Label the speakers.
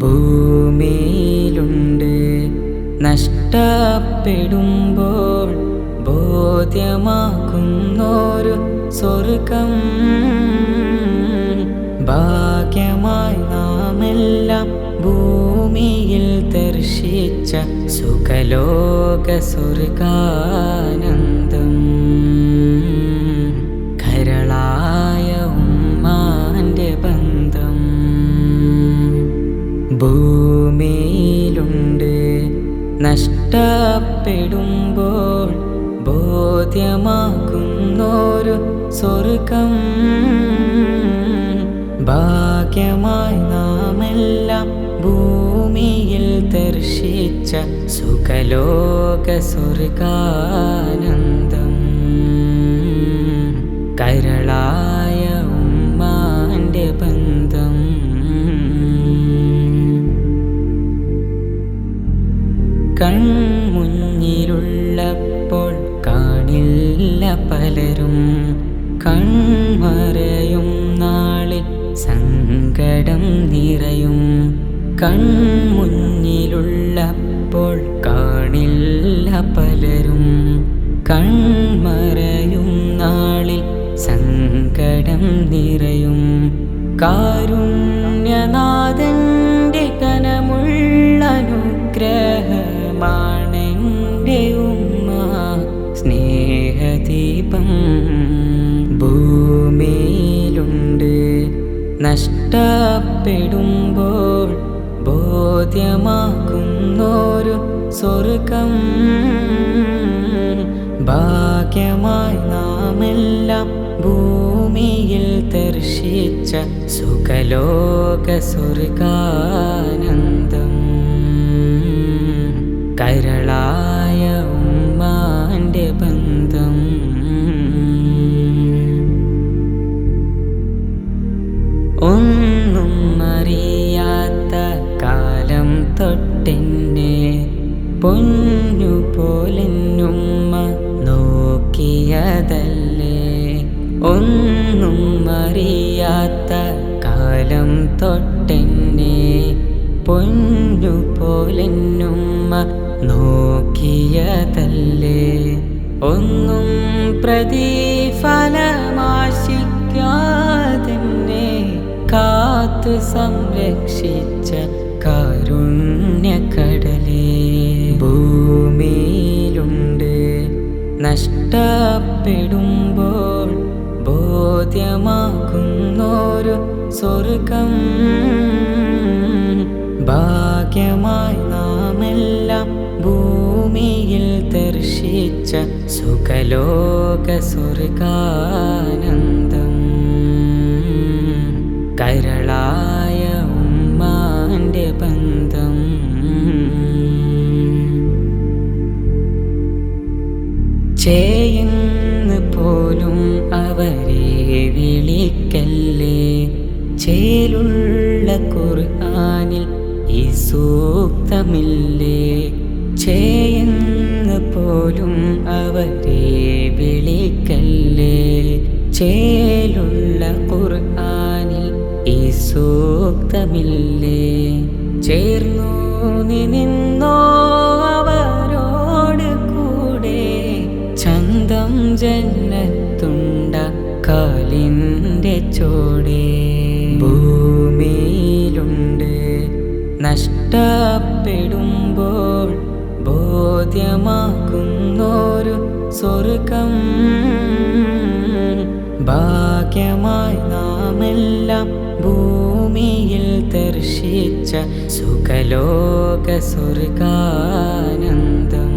Speaker 1: ഭൂമിയിലുണ്ട്. നഷ്ടപ്പെടുമ്പോൾ ബോധ്യമാക്കുന്നൊരു സ്വർഗം. ഭാഗ്യമായി നാമെല്ലാം ഭൂമിയിൽ ദർശിച്ച സുഖലോക സ്വർഗാനന്ദം. ഭൂമിയിലുണ്ട്. നഷ്ടപ്പെടുമ്പോൾ ബോധ്യമാക്കുന്നൊരു സ്വർഗം. ഭാഗ്യമായി നാമെല്ലാം ഭൂമിയിൽ ദർശിച്ച സുഖലോക സ്വർഗാനന്ദം. കരളായ കൺമുന്നിലുള്ളപ്പോൾ കാണില്ല പലരും. കൺമറയും നാളിൽ സങ്കടം നിറയും. കൺമുന്നിലുള്ളപ്പോൾ കാണില്ല പലരും. കൺമറയും നാളിൽ സങ്കടം നിറയും. കാരുണ്യനാഥന്റെ അനുഗ്രഹമാണെന്റെ ഉമ്മ സ്നേഹദീപം ഭൂമിയിലുണ്ട്. നഷ്ടപ്പെടുമ്പോൾ ബോധ്യമാക്കുന്നൊരു സ്വർഗം. ഭാഗ്യമായി നാമെല്ലാം ഭൂമിയിൽ ദർശിച്ച സുഖലോക സ്വർഗാനന്ദം. ഒന്നും അറിയാത്ത കാലം തൊട്ടെന്നെ പൊന്നു പോലെന്നുമ്മ നോക്കിയതല്ലേ? ഒന്നും അറിയാത്ത കാലം തൊട്ടെന്നെ പൊന്നു പോലെന്നുമ്മ നോക്കിയതല്ലേ? ഒന്നും പ്രതിഫലമാശിക്കാതെന്നെ സംരക്ഷിച്ച കാരുണ്യക്കടലേ ഭൂമിയിലുണ്ട് നഷ്ടപ്പെടുമ്പോൾ ബോധ്യമാക്കുന്നൊരു സ്വർഗം. ഭാഗ്യമായി നാമെല്ലാം ഭൂമിയിൽ ദർശിച്ച സുഖലോക സ്വർഗാനന്ദം. കരളായ ചെയ്യുന്നു പോലും അവരെ വിളിക്കല്ലേ? ചേലുള്ള ഖുർആനിൽ ഈ സൂക്തമില്ലേ? ചേയെന്ന് പോലും അവരെ വിളിക്കല്ലേ? ചേലുള്ള ഖുർആനിൽ ഈ സൂക്തമില്ലേ? ചേർന്നു നിന്നോ ജന്നത്തുണ്ട കാലിന്റെ ചോടേ. ഭൂമിയിലുണ്ട് നഷ്ടപ്പെടുമ്പോൾ ബോധ്യമാക്കുന്നൊരു സ്വർഗം. ഭാഗ്യമായി നാമെല്ലാം ഭൂമിയിൽ ദർശിച്ച സുഖലോക സ്വർഗാനന്ദം.